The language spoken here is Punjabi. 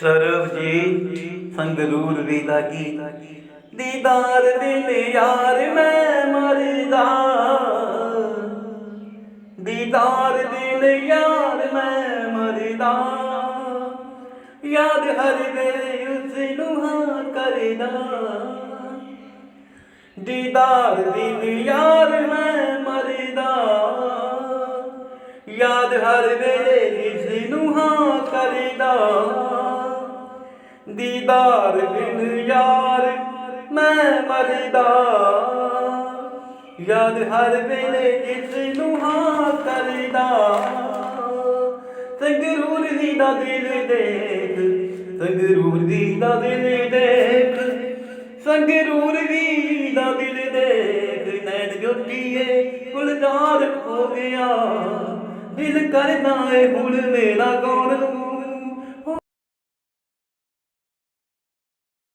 ਸਰਬਜੀਤ ਸੰਗਰੂਰ ਵੀ ਲਾਗੀ। ਦੀਦਾਰ ਦਿਨ ਯਾਰ ਮੈਂ ਮਰਦਾ। ਦੀਦਾਰ ਦਿਨ ਯਾਰ ਮੈਂ ਮਰਦਾ। ਯਾਦ ਹਰ ਦੇ ਉਸ ਨੂੰ ਹਾਂ ਕਰਦਾ। ਦੀਦਾਰ ਦਿਨ ਯਾਰ ਮੈਂ ਮਰਦਾ। ਯਾਦ ਹਰ ਵੇਲੇ ਇਸ ਨੂੰ ਹਾਂ ਕਰਦਾ। ਦੀਦਾਰ ਬਿਨ ਯਾਰ, ਮੈਂ ਮਰਦਾ। ਯਾਦ ਹਰ ਵੇਲੇ ਇਸ ਨੂੰ ਹਾਂ ਕਰਦਾ। ਸੰਗਰੂਰ ਦੀ ਦਾ ਦਿਲ ਦੇਖ, ਸੰਗਰੂਰ ਦੀ ਦਾ ਦਿਲ ਦੇਖ। ਸੰਗਰੂਰ ਦੀ ਦਾ ਦਿਲ ਦੇਖ, ਨੈਣ ਜੋਟੀਏ ਗੁਲਜ਼ਾਰ ਹੋ ਗਿਆ। ਦਿਲ ਕਰਦਾ ਏ ਹੁਣ ਮੇਰਾ ਕੌਣ